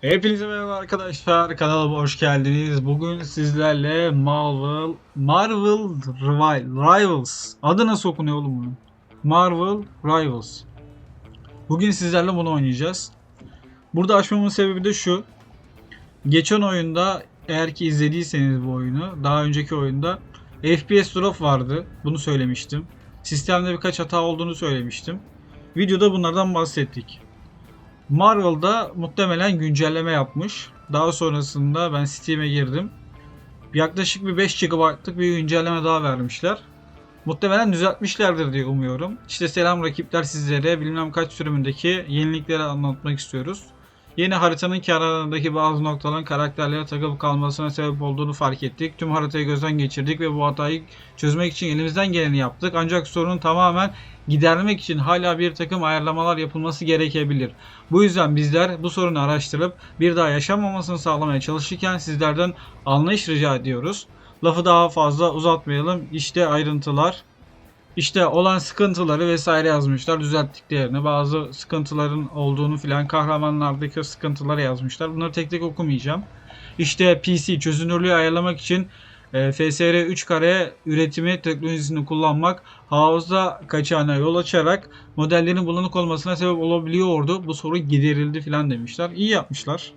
Hepinize merhaba arkadaşlar. Kanalıma hoş geldiniz. Bugün sizlerle Marvel Marvel Rival- Rivals. Adı nasıl okunuyor oğlum bunun? Marvel Rivals. Bugün sizlerle bunu oynayacağız. Burada açmamın sebebi de şu. Geçen oyunda eğer ki izlediyseniz bu oyunu, daha önceki oyunda FPS drop vardı. Bunu söylemiştim. Sistemde birkaç hata olduğunu söylemiştim. Videoda bunlardan bahsettik. Marvel'da muhtemelen güncelleme yapmış. Daha sonrasında ben Steam'e girdim. Yaklaşık bir 5 GB'lık bir güncelleme daha vermişler. Muhtemelen düzeltmişlerdir diye umuyorum. İşte selam rakipler sizlere bilmem kaç sürümündeki yenilikleri anlatmak istiyoruz. Yeni haritanın kenarlarındaki bazı noktaların karakterlere takılıp kalmasına sebep olduğunu fark ettik. Tüm haritayı gözden geçirdik ve bu hatayı çözmek için elimizden geleni yaptık. Ancak sorunu tamamen gidermek için hala bir takım ayarlamalar yapılması gerekebilir. Bu yüzden bizler bu sorunu araştırıp bir daha yaşanmamasını sağlamaya çalışırken sizlerden anlayış rica ediyoruz. Lafı daha fazla uzatmayalım. İşte ayrıntılar. İşte olan sıkıntıları vesaire yazmışlar. Düzelttiklerini, bazı sıkıntıların olduğunu filan kahramanlardaki sıkıntıları yazmışlar. Bunları tek tek okumayacağım. İşte PC çözünürlüğü ayarlamak için e, FSR 3 kare üretimi teknolojisini kullanmak hafıza kaçağına yol açarak modellerin bulanık olmasına sebep olabiliyordu. Bu sorun giderildi filan demişler. İyi yapmışlar.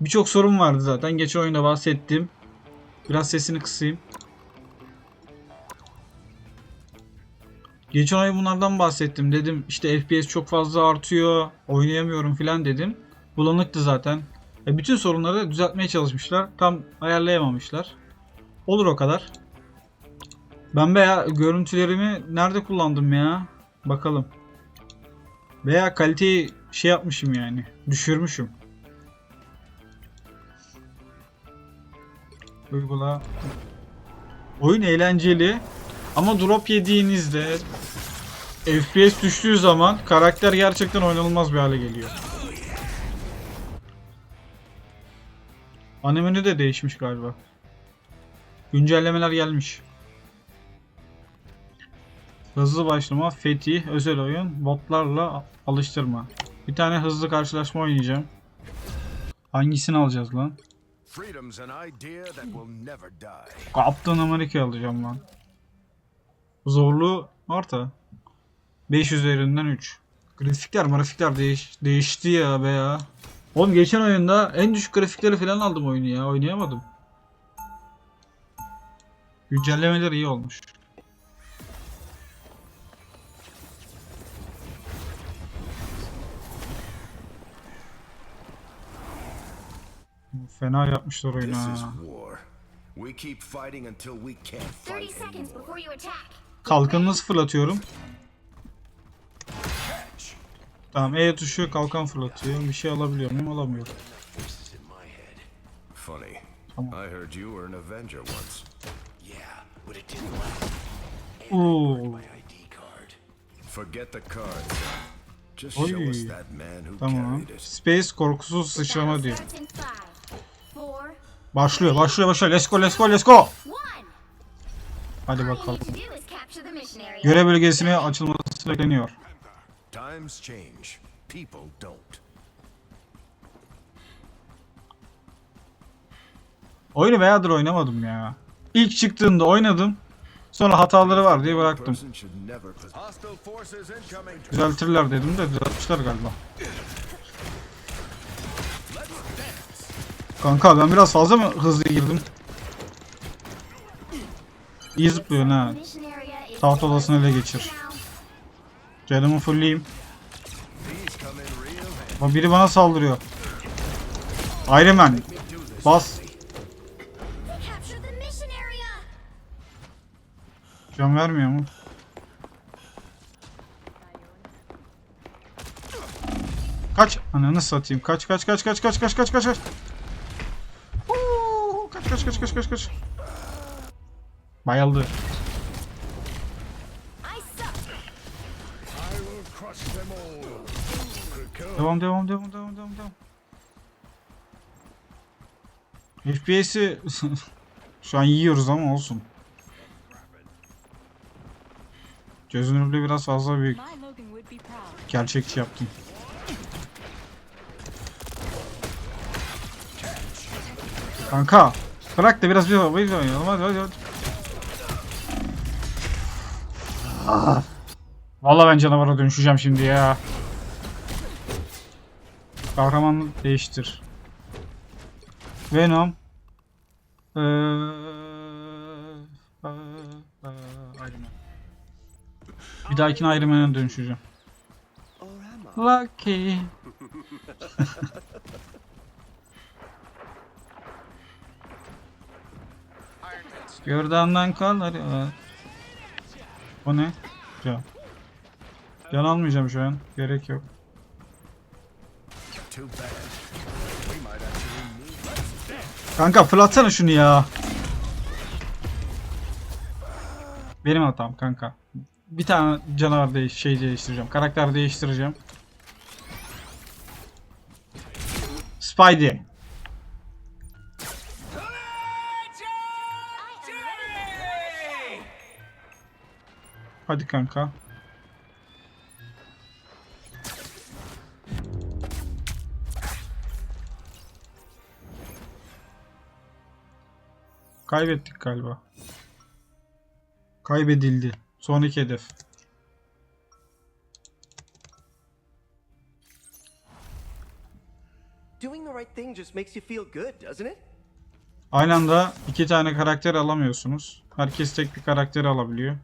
Birçok sorun vardı zaten. Geçen oyunda bahsettim. Biraz sesini kısayım. Geçen ay bunlardan bahsettim. Dedim işte FPS çok fazla artıyor. Oynayamıyorum filan dedim. Bulanıktı zaten. E, bütün sorunları düzeltmeye çalışmışlar. Tam ayarlayamamışlar. Olur o kadar. Ben veya görüntülerimi nerede kullandım ya? Bakalım. Veya kaliteyi şey yapmışım yani. Düşürmüşüm. Uygula. Oyun eğlenceli. Ama drop yediğinizde FPS düştüğü zaman karakter gerçekten oynanılmaz bir hale geliyor. Animeni de değişmiş galiba. Güncellemeler gelmiş. Hızlı başlama, fetih, özel oyun, botlarla alıştırma. Bir tane hızlı karşılaşma oynayacağım. Hangisini alacağız lan? Kaptan Amerika alacağım lan. Zorluğu orta. 5 üzerinden 3. Grafikler grafikler değiş, değişti ya be ya. Oğlum geçen oyunda en düşük grafikleri falan aldım oyunu ya. Oynayamadım. Güncellemeler iyi olmuş. Fena yapmışlar oyunu ha. We keep fighting until we can't 30 fight seconds anymore. before you attack. Kalkanınızı fırlatıyorum. Tamam E tuşu kalkan fırlatıyor. Bir şey alabiliyor muyum? Alamıyorum. Tamam. Oo. Oy. Tamam. Space korkusuz sıçrama diyor. Başlıyor, başlıyor, başlıyor. Let's go, let's go, let's go. Hadi bakalım. Görev bölgesine açılması bekleniyor. Times change. People don't. Oyunu bayağıdır oynamadım ya. İlk çıktığında oynadım. Sonra hataları var diye bıraktım. Düzeltirler dedim de düzeltmişler galiba. Kanka ben biraz fazla mı hızlı girdim? İyi zıplıyorsun ha. Taht odasını ele geçir. Canımı fullleyeyim. Ama biri bana saldırıyor. Iron Man. Bas. Can vermiyor mu? Kaç. Ananı satayım. Kaç kaç kaç kaç kaç kaç kaç kaç kaç. Kaç kaç kaç kaç kaç kaç. Bayıldı. Devam devam devam devam devam devam. FPS'i şu an yiyoruz ama olsun. Çözünürlüğü biraz fazla büyük. Gerçekçi yaptım. Kanka bırak da biraz bir bir oynayalım hadi hadi hadi. Ah. Vallahi ben canavara dönüşeceğim şimdi ya. Kahraman değiştir. Venom. Ee, Iron Man. Bir dahakine Iron Man'e dönüşeceğim. Lucky. Gördüğümden kal hadi. Aa. O ne? Can. Can almayacağım şu an. Gerek yok. Kanka fırlatsana şunu ya. Benim hatam kanka. Bir tane canavar değiş şey değiştireceğim. Karakter değiştireceğim. Spidey. Hadi kanka. Kaybettik galiba. Kaybedildi. Sonraki hedef. Doing the right thing just makes you feel good, doesn't it? Aynı anda iki tane karakter alamıyorsunuz. Herkes tek bir karakter alabiliyor.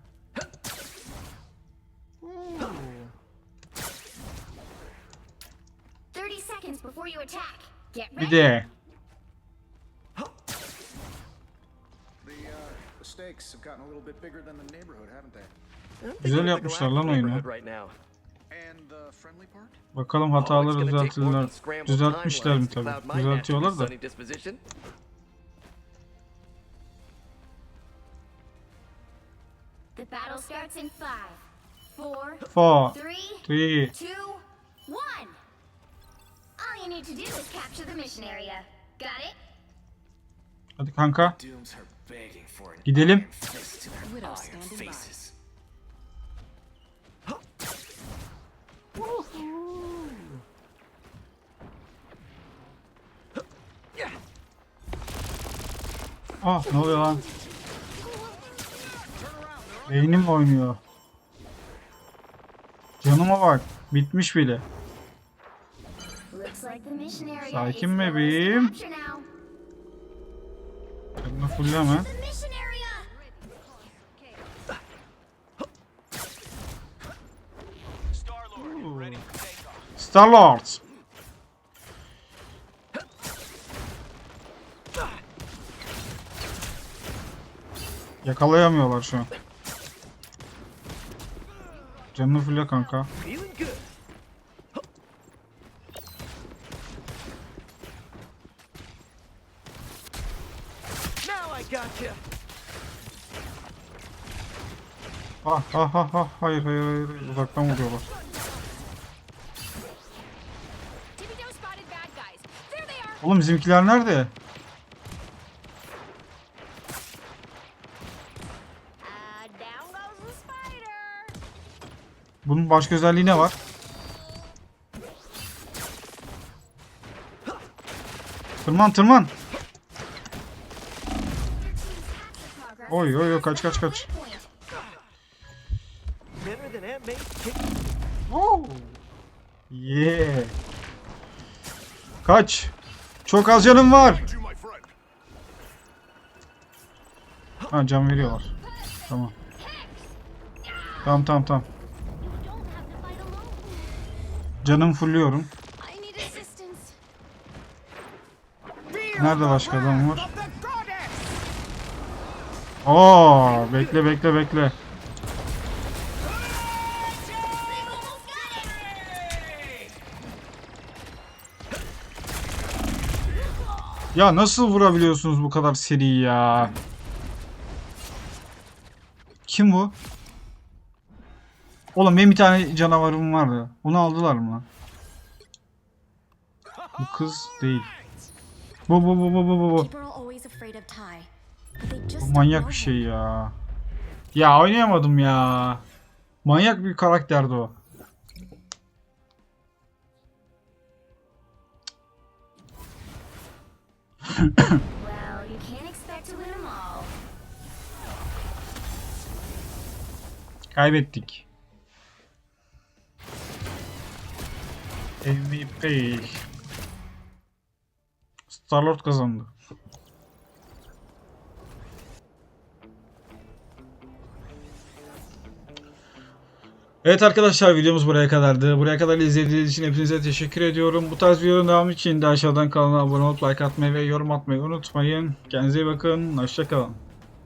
Thirty seconds before you attack. Get Bir ready. de little bit bigger than the neighborhood, haven't they? I'm thinking Güzel yapmışlar lan oyunu. bakalım Oh, hataları düzeltirler. Düzeltmişler mi my Düzeltiyorlar da. sunny disposition. The battle starts in five, four, three. two, one. All you need to do is capture the mission area. Got it? Hadi kanka. Gidelim. Ah ne oluyor lan? Beynim oynuyor. Canıma bak. Bitmiş bile. Sakin bebeğim. Mission area. Star Lord. Yakalayamıyorlar şu an. Canını fulle kanka. Ah ah ah ah hayır hayır hayır uzaktan vuruyorlar. Oğlum bizimkiler nerede? Bunun başka özelliği ne var? Tırman tırman. Oy oy oy kaç kaç kaç. Oh. Yeah. Kaç. Çok az canım var. Ha can veriyorlar. Tamam. Tamam tamam tamam. Canım fulluyorum. Nerede başka adam var? Oo, bekle bekle bekle. Ya nasıl vurabiliyorsunuz bu kadar seri ya? Kim bu? Oğlum benim bir tane canavarım vardı. Onu aldılar mı? Bu kız değil. Bu bu bu bu bu. bu. Bu manyak bir şey ya. Ya oynayamadım ya. Manyak bir karakterdi o. Kaybettik. MVP. Starlord kazandı. Evet arkadaşlar videomuz buraya kadardı. Buraya kadar izlediğiniz için hepinize teşekkür ediyorum. Bu tarz videoların devamı için de aşağıdan kanala abone olup like atmayı ve yorum atmayı unutmayın. Kendinize iyi bakın. Hoşçakalın.